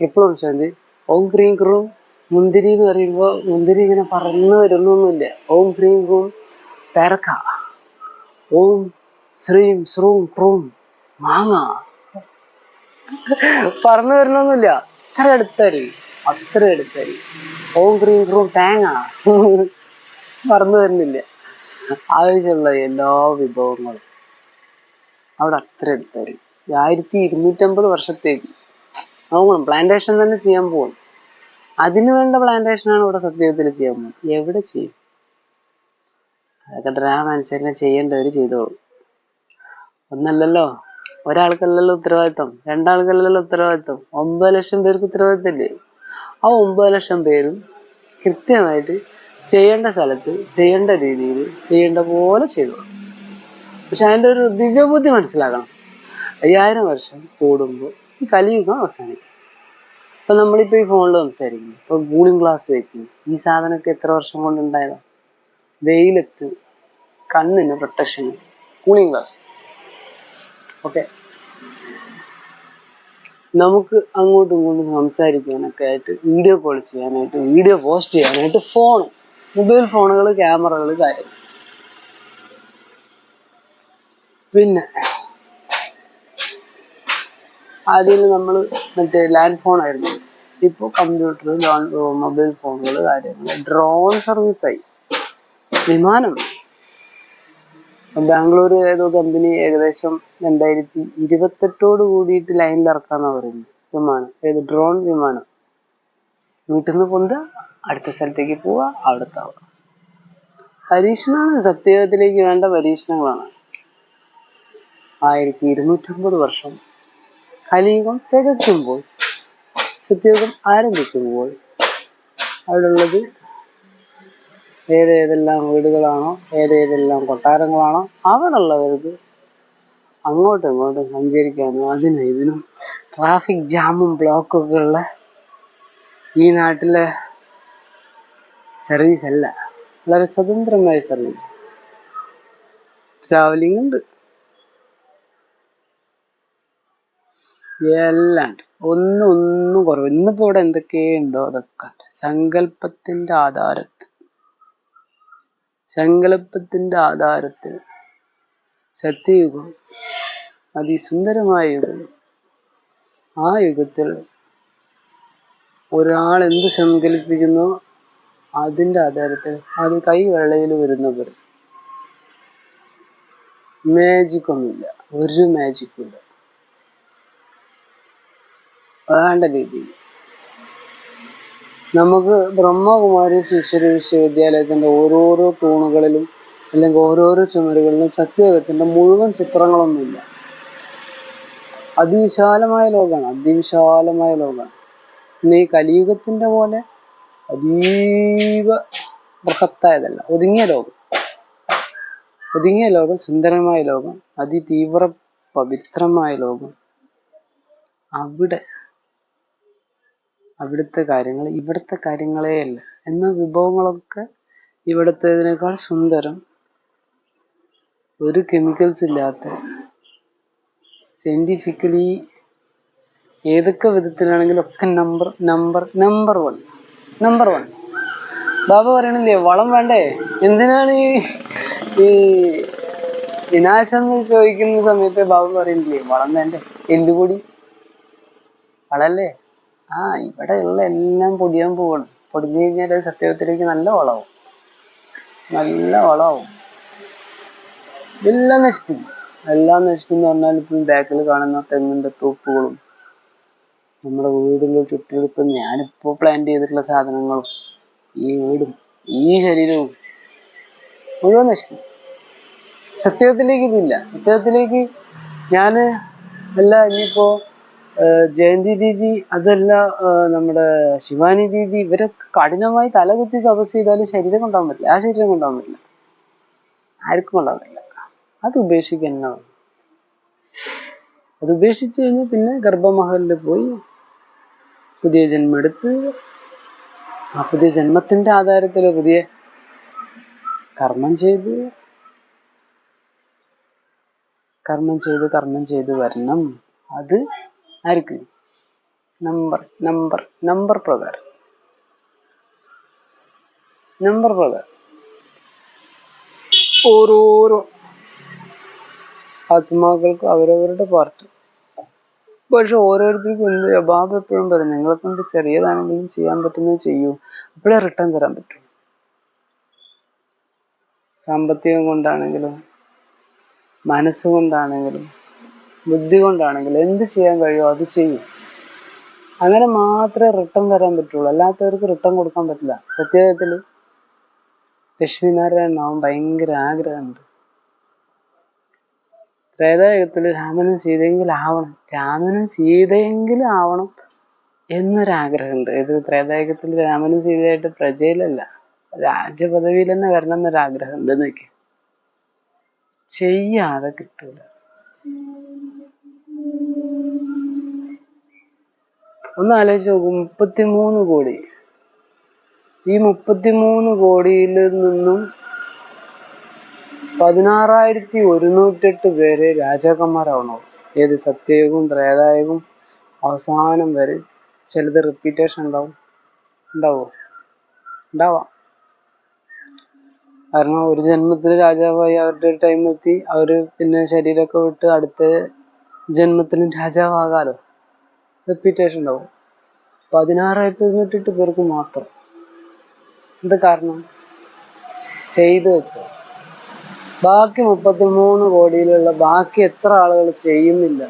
ഓം ശാന്തി. ഓം cream ക്രൂം മുന്തിരി എന്ന് പറയുമ്പോൾ മുന്തിരി ഇങ്ങനെ പറന്ന് വരുന്നൊന്നുമില്ല. ഓം ക്രീം ക്രൂം പേരക്ക. ഓം ശ്രീം ശ്രൂം ക്രൂം മാങ്ങ. പറന്നു വരണമൊന്നുമില്ല അത്ര അടുത്തരി. അത്ര അടുത്തരി. ഓം ക്രീം ക്രൂം തേങ്ങ. പറന്നു വരുന്നില്ല. ആവശ്യമുള്ള എല്ലാ വിഭവങ്ങളും അവിടെ അത്ര അടുത്തരി. ആയിരത്തി ഇരുന്നൂറ്റമ്പത് വർഷത്തേക്ക്. നോക്കണം പ്ലാന്റേഷൻ തന്നെ ചെയ്യാൻ പോകും അതിനു വേണ്ട പ്ലാന്റേഷനാണ് ഇവിടെ സത്യത്തിൽ ചെയ്യാൻ പോകുന്നത് എവിടെ ചെയ്യും? അതൊക്കെ ഡ്രാം അനുസരിച്ച് ചെയ്യേണ്ടവർ ചെയ്തോളും. ഒന്നല്ലല്ലോ? ഒരാൾക്കല്ലല്ലോ ഉത്തരവാദിത്തം രണ്ടാൾക്കല്ലല്ലോ ഉത്തരവാദിത്തം ഒമ്പത് ലക്ഷം പേർക്ക് ഉത്തരവാദിത്തമില്ലേ? ആ ഒമ്പത് ലക്ഷം പേരും കൃത്യമായിട്ട് ചെയ്യേണ്ട സ്ഥലത്ത് ചെയ്യേണ്ട രീതിയിൽ ചെയ്യേണ്ട പോലെ ചെയ്തു പക്ഷെ അതിന്റെ ഒരു ദിവ്യബുദ്ധി മനസ്സിലാക്കണം. അയ്യായിരം വർഷം കൂടുമ്പോൾ ഈ കലിയുഗം അവസാനിക്കും ഇപ്പൊ നമ്മളിപ്പോ ഈ ഫോണിൽ സംസാരിക്കും ഇപ്പൊ കൂളിംഗ് ഗ്ലാസ് വയ്ക്കുന്നു ഈ സാധനമൊക്കെ എത്ര വർഷം കൊണ്ട് ഉണ്ടായതാ? വെയിലത്ത് കണ്ണിന് പ്രൊട്ടക്ഷൻ കൂളിംഗ് ഗ്ലാസ് ഓക്കെ നമുക്ക് അങ്ങോട്ടും ഇങ്ങോട്ടും സംസാരിക്കാനൊക്കെ ആയിട്ട് വീഡിയോ കോൾ ചെയ്യാനായിട്ട് വീഡിയോ പോസ്റ്റ് ചെയ്യാനായിട്ട് ഫോൺ മൊബൈൽ ഫോണുകൾ ക്യാമറകൾ കാര്യങ്ങൾ പിന്നെ ആദ്യം നമ്മൾ മറ്റേ ലാൻഡ് ഫോൺ ആയിരുന്നു. ഇപ്പൊ കമ്പ്യൂട്ടർ മൊബൈൽ ഫോണുകൾ കാര്യങ്ങൾ ഡ്രോൺ ആയി വിമാനം. ബാംഗ്ലൂർ ഏതോ കമ്പനി ഏകദേശം രണ്ടായിരത്തി ഇരുപത്തെട്ടോട് കൂടിയിട്ട് ലൈനിൽ ഇറക്കാന്നാ പറയുന്നത് വിമാനം. ഏത്? ഡ്രോൺ വിമാനം. വീട്ടിൽ നിന്ന് പൊന്തുക അടുത്ത സ്ഥലത്തേക്ക് പോവുക അവിടുത്തെ പരീക്ഷണമാണ് സത്യത്തിലേക്ക് വേണ്ട പരീക്ഷണങ്ങളാണ്. ആയിരത്തി ഇരുന്നൂറ്റമ്പത് വർഷം കലിയുഗം തികയ്ക്കുമ്പോൾ സത്യയുഗം ആരംഭിക്കുമ്പോൾ അവിടെയുള്ളത് ഏതേതെല്ലാം വീടുകളാണോ ഏതേതെല്ലാം കൊട്ടാരങ്ങളാണോ അവിടെയുള്ളവർക്ക് അങ്ങോട്ടും ഇങ്ങോട്ടും സഞ്ചരിക്കാനും അതിനും ഇതിനും ട്രാഫിക് ജാമും ബ്ലോക്കൊക്കെ ഉള്ള ഈ നാട്ടിലെ സർവീസ് അല്ല. വളരെ സ്വതന്ത്രമായ സർവീസ് ട്രാവലിംഗ് ഉണ്ട്. എല്ലാം. ഉണ്ട് ഒന്നും ഒന്നും കുറവ്. ഇന്നിപ്പോ ഇവിടെ എന്തൊക്കെയുണ്ടോ അതൊക്കെ. ഉണ്ട് സങ്കല്പത്തിന്റെ ആധാരത്തിൽ. സങ്കല്പത്തിന്റെ ആധാരത്തിൽ. സത്യയുഗം. അതിസുന്ദരമായ യുഗം. ആ യുഗത്തിൽ ഒരാൾ എന്ത് സങ്കല്പിക്കുന്നു? അതിന്റെ ആധാരത്തിൽ. അത് കൈ വെള്ളയിൽ വരുന്നവർ. മാജിക് ഒന്നുമില്ല. ഒരു മാജിക്കും ഇല്ല. വേണ്ട രീതിയിൽ നമുക്ക് ബ്രഹ്മകുമാരി ശിശുര വിശ്വവിദ്യാലയത്തിന്റെ ഓരോരോ തൂണുകളിലും അല്ലെങ്കിൽ ഓരോരോ ചുമരുകളിലും സത്യയുഗത്തിന്റെ മുഴുവൻ ചിത്രങ്ങളൊന്നുമില്ല. അതിവിശാലമായ ലോകമാണ് അതിവിശാലമായ ലോകമാണ്. ഇന്ന് ഈ കലിയുഗത്തിന്റെ പോലെ അതീവ ബൃഹത്തായതല്ല ഒതുങ്ങിയ ലോകം. ഒതുങ്ങിയ ലോകം സുന്ദരമായ ലോകം അതിതീവ്ര പവിത്രമായ ലോകം. അവിടെ അവിടുത്തെ കാര്യങ്ങൾ ഇവിടുത്തെ കാര്യങ്ങളേ അല്ല എന്ന വിഭവങ്ങളൊക്കെ ഇവിടുത്തേതിനേക്കാൾ സുന്ദരം. ഒരു കെമിക്കൽസ് ഇല്ലാത്ത സയന്റിഫിക്കലി ഏതൊക്കെ വിധത്തിലാണെങ്കിലും ഒക്കെ number number number one number one ബാബ പറയണില്ലേ വളം വേണ്ടേ? എന്തിനാണ് ഈ ഈ വിനാശം എന്ന് ചോദിക്കുന്ന സമയത്ത് ബാബ പറയണില്ലേ വളം വേണ്ടേ? എല്ലുപൊടി വളല്ലേ? ആ ഇവിടെ ഉള്ള എല്ലാം പൊടിയാൻ പോവാണ്. പൊടിഞ്ഞു കഴിഞ്ഞാൽ സത്യത്തിലേക്ക് നല്ല വളവും. നല്ല വളവും. എല്ലാം നശിക്കും. എല്ലാം നശിക്കും എന്ന് പറഞ്ഞാൽ ഇപ്പം ബാക്കിൽ കാണുന്ന തെങ്ങിന്റെ തൂപ്പുകളും നമ്മുടെ വീടിന്റെ ചുറ്റിലിപ്പം ഞാനിപ്പോ പ്ലാൻ ചെയ്തിട്ടുള്ള സാധനങ്ങളും ഈ വീടും ഈ ശരീരവും മുഴുവൻ നശിക്കും. സത്യത്തിലേക്ക് ഇതില്ല. സത്യത്തിലേക്ക് ഞാൻ അല്ല ഇനിയിപ്പോ ജയന്തി ദീദി അതല്ല നമ്മുടെ ശിവാനി ദീദി ഇവരൊക്കെ കഠിനമായി തലകുത്തി തപസ് ചെയ്താലും ശരീരം കൊണ്ടാവാൻ പറ്റില്ല. ആ ശരീരം കൊണ്ടാവാൻ പറ്റില്ല. ആർക്കും കൊണ്ടാവാൻ പറ്റില്ല. അത് ഉപേക്ഷിക്കുക അത് ഉപേക്ഷിച്ച് കഴിഞ്ഞ് പിന്നെ ഗർഭമഹലിൽ പോയി പുതിയ ജന്മം എടുത്ത് ആ പുതിയ ജന്മത്തിന്റെ ആധാരത്തിൽ പുതിയ കർമ്മം ചെയ്ത് കർമ്മം ചെയ്ത് കർമ്മം ചെയ്ത് വരണം. അത് ആർക്ക്? നമ്പർ നമ്പർ നമ്പർ പ്രകാരം. നമ്പർ പ്രകാരം. ഓരോരോ ആത്മാക്കൾക്ക് അവരവരുടെ പാർട്ട് പക്ഷെ ഓരോരുത്തർക്കും എന്ത് ബാബ എപ്പോഴും പറയും നിങ്ങളെ കൊണ്ട് ചെറിയതാണെങ്കിലും ചെയ്യാൻ പറ്റുന്നത് ചെയ്യൂ. അപ്പോഴേ റിട്ടേൺ തരാൻ പറ്റും സാമ്പത്തികം കൊണ്ടാണെങ്കിലും മനസ്സുകൊണ്ടാണെങ്കിലും ബുദ്ധി കൊണ്ടാണെങ്കിൽ എന്ത് ചെയ്യാൻ കഴിയുമോ അത് ചെയ്യും. അങ്ങനെ മാത്രമേ റിട്ടേൺ തരാൻ പറ്റുള്ളൂ. അല്ലാത്തവർക്ക് റിട്ടേൺ കൊടുക്കാൻ പറ്റില്ല. സത്യത്തിൽ ലക്ഷ്മിനാരായണൻ ആവാൻ ഭയങ്കര ആഗ്രഹമുണ്ട്. ത്രേതായുഗത്തിൽ രാമനും സീതയെങ്കിലും ആവണം. രാമനും സീതയെങ്കിലും ആവണം എന്നൊരാഗ്രഹമുണ്ട്. ഇത് ത്രേതായുഗത്തിൽ രാമനും സീതയായിട്ട് പ്രജയിലല്ല. രാജപദവിയിൽ തന്നെ വരണം എന്നൊരാഗ്രഹം ഉണ്ട് വെക്കാം ചെയ്യാതെ കിട്ടൂല. ഒന്ന് ആലോചിച്ച് നോക്കും മുപ്പത്തിമൂന്ന് കോടി. ഈ മുപ്പത്തിമൂന്ന് കോടിയിൽ നിന്നും പതിനാറായിരത്തി ഒരുന്നൂറ്റെട്ട് പേര് രാജാക്കന്മാരാവണം? ഏത് സത്യയുഗവും ത്രേതായുഗവും അവസാനം വരെ ചിലത് റിപ്പീറ്റേഷൻ ഉണ്ടാവും. ഉണ്ടാവോ? ഉണ്ടാവാം. കാരണം ഒരു ജന്മത്തിൽ രാജാവായി അവരുടെ ടൈം എത്തി അവർ പിന്നെ ശരീരമൊക്കെ വിട്ട് അടുത്ത ജന്മത്തിലും രാജാവാകാലോ? റെപ്യൂട്ടേഷൻ ഉണ്ടാവും. പതിനാറായിരത്തി തൊണ്ണൂറ്റെട്ട് പേർക്ക് മാത്രം. എന്ത് കാരണം? ചെയ്തു വെച്ച. ബാക്കി മുപ്പത്തി മൂന്ന് കോടിയിലുള്ള ബാക്കി എത്ര ആളുകൾ ചെയ്യുന്നില്ല?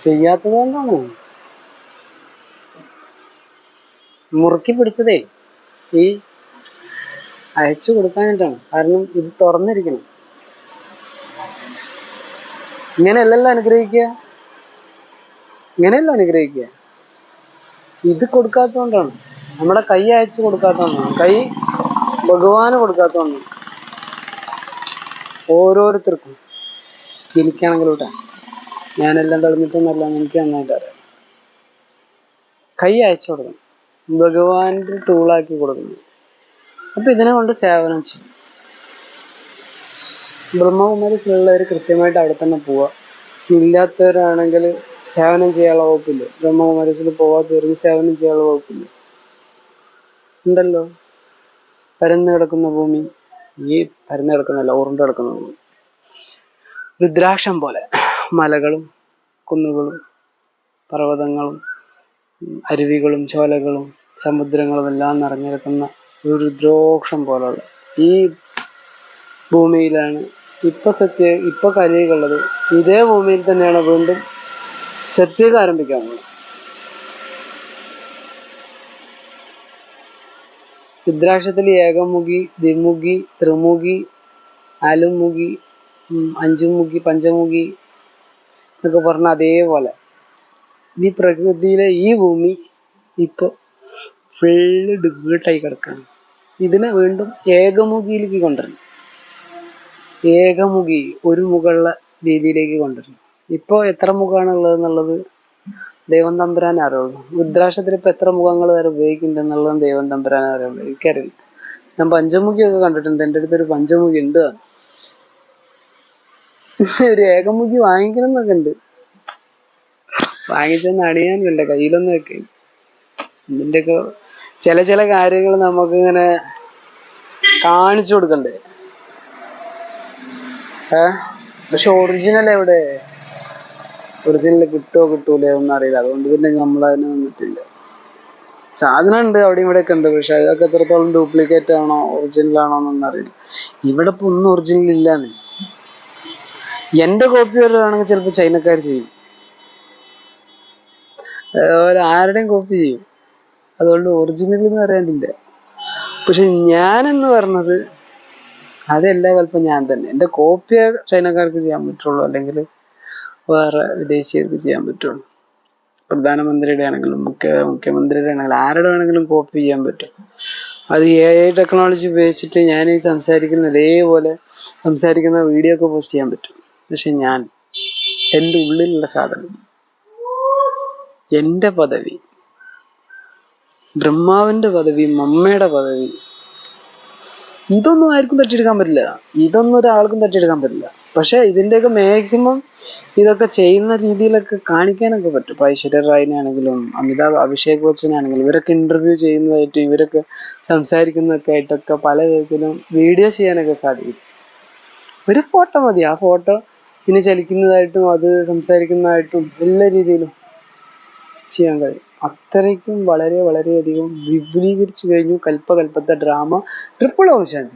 ചെയ്യാത്തത് കൊണ്ടാണ്. മുറുക്കി പിടിച്ചതേ. ഈ അയച്ചു കൊടുക്കാനായിട്ടാണ്. കാരണം ഇത് തുറന്നിരിക്കണം. ഇങ്ങനെയല്ലല്ലോ അനുഗ്രഹിക്കുക. ഇങ്ങനെയല്ല അനുഗ്രഹിക്കുക. ഇത് കൊടുക്കാത്തതുകൊണ്ടാണ്. നമ്മുടെ കൈ അയച്ചു കൊടുക്കാത്തതുകൊണ്ടാണ്. കൈ ഭഗവാന് കൊടുക്കാത്തതുകൊണ്ടാണ്. ഓരോരുത്തർക്കും എനിക്കാണെങ്കിലും കേട്ടോ ഞാനെല്ലാം തെളിഞ്ഞിട്ടൊന്നല്ല എനിക്ക് നന്നായിട്ട് അറിയാം. കൈ അയച്ചു കൊടുക്കണം. ഭഗവാന്റെ ടൂളാക്കി കൊടുക്കണം. അപ്പൊ ഇതിനെ കൊണ്ട് സേവനം ചെയ്യും. ബ്രഹ്മകുമാരി ബ്രഹ്മകുമാരീസിലുള്ളവർ കൃത്യമായിട്ട് അവിടെ തന്നെ പോവുക ഇല്ലാത്തവരാണെങ്കിൽ സേവനം ചെയ്യാനുള്ള വകുപ്പില്ല? ബ്രഹ്മകുമാരീസിൽ പോവാത്തവർക്ക് സേവനം ചെയ്യാനുള്ള വകുപ്പില്ല? ഉണ്ടല്ലോ. പരന്നു കിടക്കുന്ന ഭൂമി. ഈ പരന്നു കിടക്കുന്നല്ല ഉരുണ്ട് കിടക്കുന്ന ഭൂമി. രുദ്രാക്ഷം പോലെ. മലകളും കുന്നുകളും പർവതങ്ങളും അരുവികളും ചോലകളും സമുദ്രങ്ങളും എല്ലാം നിറഞ്ഞിരിക്കുന്ന ഒരു രുദ്രോക്ഷം പോലുള്ള ഈ ഭൂമിയിലാണ് ഇപ്പൊ സത്യ ഇപ്പൊ കലിയുള്ളത്. ഇതേ ഭൂമിയിൽ തന്നെയാണ് വീണ്ടും സത്യക ആരംഭിക്കാൻ പോകുന്നത് രുദ്രാക്ഷത്തിൽ ഏകമുഖി ദ്വിമുഖി ത്രിമുഖി അലുമുഖി അഞ്ചുമുഖി പഞ്ചമുഖി എന്നൊക്കെ പറഞ്ഞ അതേപോലെ. ഈ പ്രകൃതിയിലെ ഈ ഭൂമി ഇപ്പൊ ഫുള്ള് ഡിവേർട്ടായി കിടക്കുകയാണ് ഇതിനെ വീണ്ടും ഏകമുഖിയിലേക്ക് കൊണ്ടുവരണം. ഏകമുഖി ഒരു മുകളിലെ രീതിയിലേക്ക് കൊണ്ടുവരണം. ഇപ്പൊ എത്ര മുഖമാണ് ഉള്ളത് എന്നുള്ളത് ദൈവം തമ്പുരാൻ അറിയുള്ളൂ രുദ്രാക്ഷത്തിൽ ഇപ്പൊ എത്ര മുഖങ്ങൾ വരെ ഉപയോഗിക്കുന്നുണ്ട് എന്നുള്ളതും ദൈവം തമ്പുരാൻ അറിയുള്ളൂ എനിക്കറിയില്ല. ഞാൻ പഞ്ചമുഖിയൊക്കെ കണ്ടിട്ടുണ്ട്. എന്റെ അടുത്തൊരു പഞ്ചമുഖി ഉണ്ട്. ഒരു ഏകമുഖി വാങ്ങിക്കണം എന്നൊക്കെ ഉണ്ട്. വാങ്ങിച്ചൊന്ന് അണിയാനില്ല കയ്യിലൊന്നും വെക്കാൻ ഇതിന്റെയൊക്കെ ചില ചില കാര്യങ്ങൾ നമുക്ക് ഇങ്ങനെ കാണിച്ചു കൊടുക്കണ്ടേ? ഏ? പക്ഷെ ഒറിജിനൽ എവിടെ? ഒറിജിനൽ കിട്ടുമോ കിട്ടൂലേ ഒന്നും അറിയില്ല. അതുകൊണ്ട് പിന്നെ നമ്മൾ അതിന് നിന്നിട്ടില്ല. സാധനം ഉണ്ട് അവിടെയും ഇവിടെ ഒക്കെ ഉണ്ട്. പക്ഷെ അതൊക്കെ എത്രത്തോളം ഡ്യൂപ്ലിക്കേറ്റ് ആണോ ഒറിജിനൽ ആണോ എന്നൊന്നും അറിയില്ല. ഇവിടെ ഇപ്പൊ ഒന്നും ഒറിജിനൽ ഇല്ലാന്ന്. എന്റെ കോപ്പി വല്ലതാണെങ്കിൽ ചിലപ്പോൾ ചൈനക്കാർ ചെയ്യും. ആരുടെയും കോപ്പി ചെയ്യും. അതുകൊണ്ട് ഒറിജിനൽ എന്ന് പറയാനില്ല. പക്ഷെ ഞാനെന്ന് പറഞ്ഞത് അതെല്ലാ കാലത്തും ഞാൻ തന്നെ. എന്റെ കോപ്പിയെ ചൈനക്കാർക്ക് ചെയ്യാൻ പറ്റുള്ളൂ. അല്ലെങ്കിൽ വേറെ വിദേശീയർക്ക് ചെയ്യാൻ പറ്റുള്ളൂ. പ്രധാനമന്ത്രിയുടെ ആണെങ്കിലും മുഖ്യ മുഖ്യമന്ത്രിയുടെ ആണെങ്കിലും ആരുടെ വേണമെങ്കിലും കോപ്പി ചെയ്യാൻ പറ്റും. അത് എ ഐ ടെക്നോളജി ഉപയോഗിച്ചിട്ട് ഞാൻ ഈ സംസാരിക്കുന്ന ഇതേപോലെ സംസാരിക്കുന്ന വീഡിയോ ഒക്കെ പോസ്റ്റ് ചെയ്യാൻ പറ്റും. പക്ഷെ ഞാൻ എന്റെ ഉള്ളിലുള്ള സാധനം എന്റെ പദവി ബ്രഹ്മാവിന്റെ പദവി മമ്മയുടെ പദവി ഇതൊന്നും ആർക്കും തട്ടിയെടുക്കാൻ പറ്റില്ല. ഇതൊന്നും ഒരാൾക്കും തട്ടിയെടുക്കാൻ പറ്റില്ല. പക്ഷെ ഇതിന്റെയൊക്കെ മാക്സിമം ഇതൊക്കെ ചെയ്യുന്ന രീതിയിലൊക്കെ കാണിക്കാനൊക്കെ പറ്റും. ഇപ്പൊ ഐശ്വര്യ റായിനെ ആണെങ്കിലും അമിതാഭ് അഭിഷേക് ബച്ചനാണെങ്കിലും ഇവരൊക്കെ ഇന്റർവ്യൂ ചെയ്യുന്നതായിട്ട് ഇവരൊക്കെ സംസാരിക്കുന്നതൊക്കെ ആയിട്ടൊക്കെ പല വിധത്തിലും വീഡിയോ ചെയ്യാനൊക്കെ സാധിക്കും. ഒരു ഫോട്ടോ മതി. ആ ഫോട്ടോ പിന്നെ ചലിക്കുന്നതായിട്ടും അത് സംസാരിക്കുന്നതായിട്ടും എല്ലാ രീതിയിലും ചെയ്യാൻ കഴിയും. അത്രയ്ക്കും വളരെ വളരെയധികം വിപുലീകരിച്ചു കഴിഞ്ഞു കൽപ്പകൽപ്പത്തെ ഡ്രാമ ട്രിപ്പിൾ ഓപ്ഷൻ